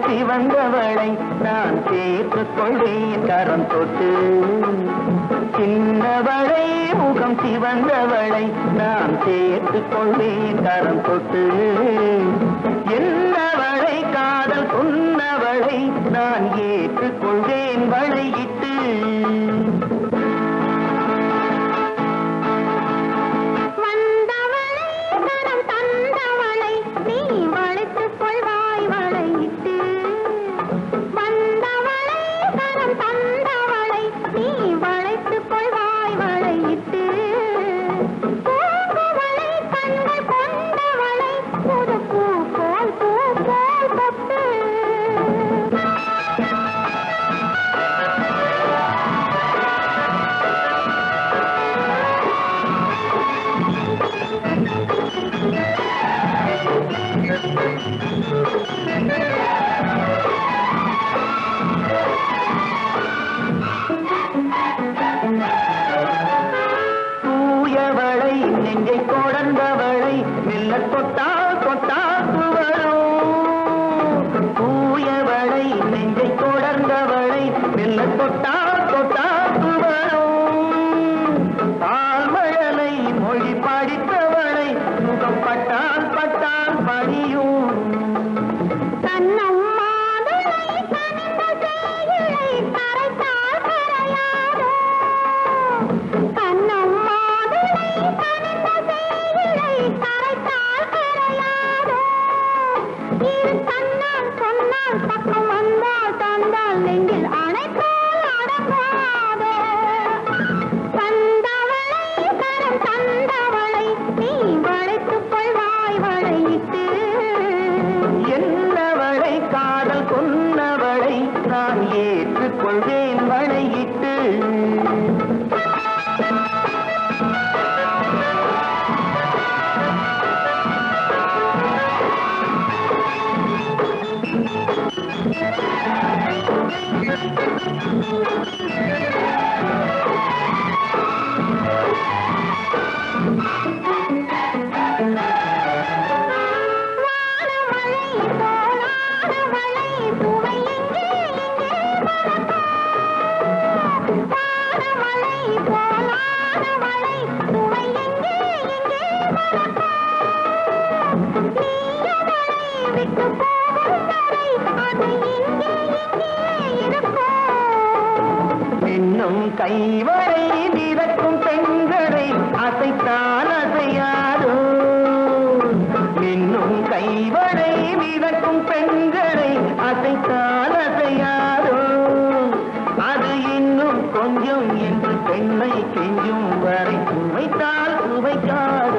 சிவந்தவளை நான் சேர்த்துக் கொள்வேன் கரம் தொட்டு. சின்னவளை முகம் சிவந்தவளை நான் சேர்த்துக் கொள்வேன் கரம் தொட்டு. என்னவளை காதல் சொன்னவளை நான் ஏற்றுக்கொள்வேன் வளையிட்டு. தந்தவளை நீ வளைத்துக் கொள்வாய் வளையிட்டு. பூங்குவளை கண்கள் கொண்டவளை புது பூ போல் பூ போல் தொட்டு. தூயவளை நெஞ்சை கொடர்ந்தவளை மெல்ல தொட்டால் தொட்டால் வரும். தூயவளை நெஞ்சை கொடர்ந்தவளை மெல்ல தொட்டால் தொட்டால் நான் ஏற்றுக்கொள்வேன் வளையிட்டு இன்னும் கைவரை மிதக்கும் பெண்களை அசைத்தான் அசையாதோ? இன்னும் கைவரை மிதக்கும் பெண்களை அசைத்தான் அசையாதோ? பெண்ணை கெஞ்சும் வரை சுவைத்தால் சுவைக்காது